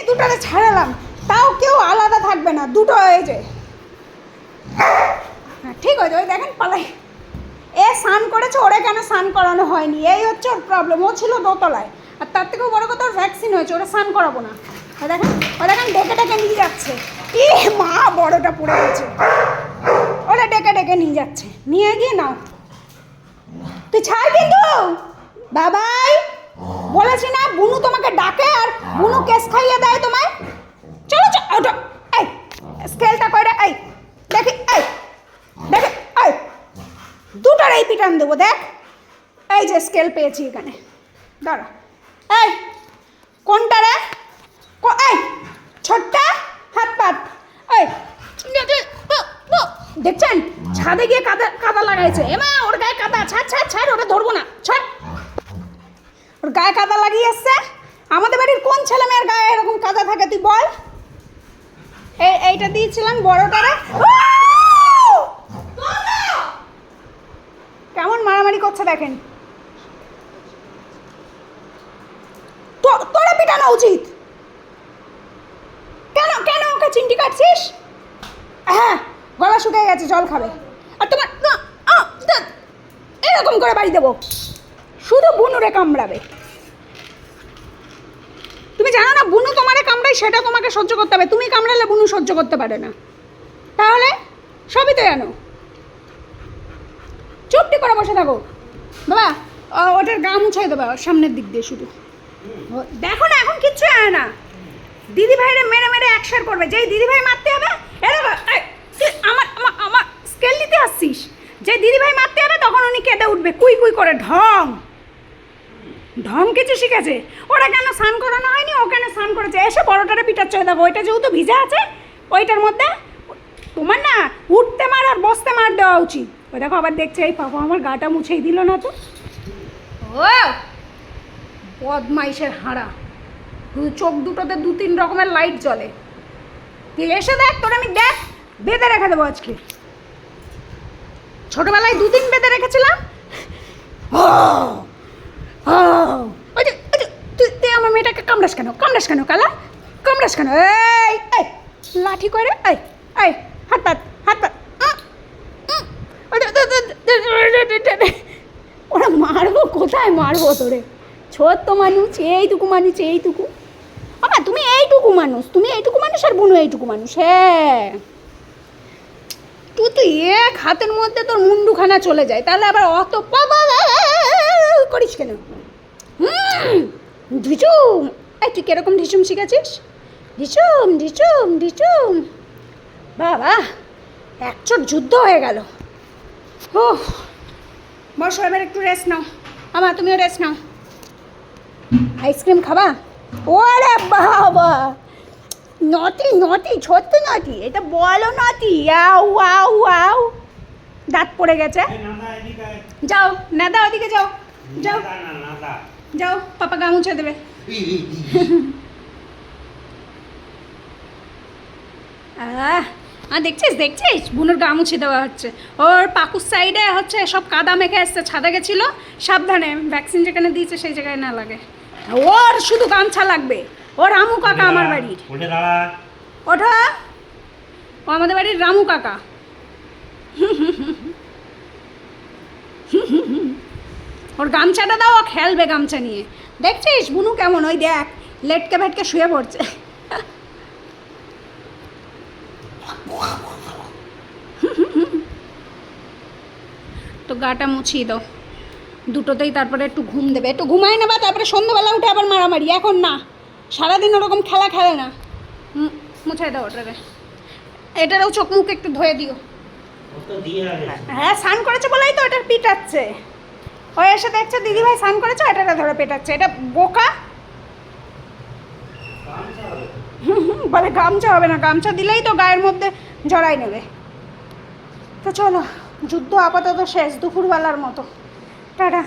এই দুটোরে ছাড়ালাম? তাও কেউ আলাদা থাকবে না, দুটো হয়েছে হ্যাঁ ঠিক আছে ওই দেখেন পালাই। এ স্নান করেছে, ওরে কেন স্নান করানো হয়নি? এই হচ্ছে ওর প্রবলেম ও ছিল দোতলায়। আর তার থেকেও বড় কথা ভ্যাকসিন হয়েছে, ওরা স্নান করাবো না। দেখেন ও দেখেন ডেকে ডেকে নিয়ে যাচ্ছে। ই মা, বড়টা পড়ে গেছে। ওরা ডেকে ডেকে নিয়ে যাচ্ছে। নিয়ে গিয়ে নাও। তুই ছাড় কিন্তু! বাবাই! বলেছি না, বুনু তোমাকে ডাকে আর বুনু কেস খাইয়ে দেয় তোমায়। চলো চলো এই স্কেলটা কয়টা এই, দেখি এই দেখি, এই, দুটার এই পিটান দেবো, দেখ। এই যে স্কেল পেয়েছি এখানে। দাঁড়া। এই, কোনটা রে? এই, ছোট্টা হাত পাত। এই, দেখছেন? ছাদে গিয়ে কাদা কাদা লাগাইছে। এমা ওর গায়ে কাদা, ছাড় ছাড় ছাড়, ওটা ধরবো না। ছাড়। ওর গায়ে কাদা লাগিয়ে এসছে আমাদের বাড়ির কোন ছেলে মেয়ের গায়ে এরকম কাদা থাকে তুই বল। এই, এইটা দিয়েছিলাম বড়টারে। কেমন মারামারি করছে দেখেন। তোরা পিটানো উচিত। কেন কেন ওকে চিমটি কাটছিস? হ্যাঁ গলা শুকিয়ে গেছে, জল খাবে। আর তোমার এরকম করে বাড়ি দেবো। শুধু বুনুরে কামড়াবে। তুমি জানো না, বুনু তোমারে কামড়ায়, সেটা তোমাকে সহ্য করতে হবে। তুমি কামড়ালে বুনু সহ্য করতে পারে না। তাহলে সবই তো জানো। চুপটি করে বসে থাকো। বাবা ওটার গা মুছাই দেবা, সামনের দিক দিয়ে শুধু। দেখো না, এখন কিচ্ছু হয় না। দিদি ভাইরে মেরে মেরে একসার করবে। যেই দিদি ভাই মারতে হবে আমার আমার স্কেল নিতে আসছিস? যে দিদি ভাই মারতে হবে, তখন উনি কেঁদে উঠবে। কুই কুই করে ঢং। ঢং কিছু শিখেছে ওরা কেন স্নান করানো হয়নি? ও কেন স্নান করেছে? এসে বড়টারে ওই দেখো ওইটা যেহেতু ভিজে আছে ওইটার মধ্যে তোমার না উঠতে মার আর বসতে মার দেওয়া উচিত। ওই দেখো আবার দেখছে এই পাপা আমার গাটা মুছেই দিল না তো। ও! বদমাইশের হাঁড়া। চোখ দুটোতে দু তিন রকমের লাইট জ্বলে। তুই এসে দেখ তোর আমি দেখ বেঁধে রেখে দেবো আজকে। ছোটবেলায় দুদিন বেঁধে রেখেছিলাম। ও, তুই আমার মেয়েটাকে কামড়াস কেন? কামড়াস কেন, কালা? কামড়াস কেন? এই এই, লাঠি করে এই এই, হাত পাত হাত পাত। ওরা মারবো কোথায় মারবো তোরে? ছোট্ট মানুষ, এইটুকু মানুষ, এইটুকু। বাবা, তুমি এইটুকু মানুষ, তুমি এইটুকু মানুষ আর বুনু এইটুকু মানুষ হ্যাঁ। তুই তো এক হাতের মধ্যে তোর মুন্ডুখানা চলে যায়, তাহলে আবার অত বাবা করিস কেন? ঢিচুম এই তুই কীরকম ঢিচুম শিখেছিস? ঢিচুম ঢিচুম ঢিচুম বাবা একচোট যুদ্ধ হয়ে গেল। ও বসো এবার একটু রেস্ট নাও। আমার তুমিও রেস্ট নাও। আইসক্রিম খাবা? ওরে বাবা! নটি নটি ছোট্ট নটি এটা বলো নটি আউ আউ আউ দাঁত পড়ে গেছে। যাও নাদা ওদিকে যাও। যাও। যাও পাপা গা মুছে দেবে। আহ দেখছিস দেখছিস? বুনুর গা মুছে দেওয়া হচ্ছে। ওর পাকুর সাইডে হচ্ছে সব কাদা মেখে এসছে ছাদে গেছিল। সাবধানে ভ্যাকসিন যেখানে দিয়েছে সেই জায়গায় না লাগে। ওর শুধু গামছা লাগবে। ও রামু কাকা আমার বাড়ির। ওঠা। ও আমাদের বাড়ির রামু কাকা। ওর গামছাটা দাও ও খেলবে গামছা নিয়ে। দেখছিস? বুনু কেমন? ওই দেখ লেটকে ভেটকে শুয়ে পড়ছে। তো গাটা মুছিয়ে দাও। দুটোতেই তারপরে একটু ঘুম দেবে। একটু ঘুমাই নেবা তারপরে সন্ধ্যাবেলা উঠে আবার মারামারি। এখন না। সারাদিন ওরকম খেলা খেলে না। মুছাই দাও ওটাকে। এটারও চোখ মুখ একটু ধুয়ে দিও। হ্যাঁ স্নান করেছে বলেই তো এটার পিটাচ্ছে। ও এসে দেখছে, দিদিভাই স্নান করেছে এটা ধরে পেটাচ্ছে। এটা বোকা? বলে গামছা হবে না, গামছা দিলেই তো গায়ের মধ্যে জড়াই নেবে। তো চলো, যুদ্ধ আপাতত শেষ, দুপুরবেলার মতো। টাটা।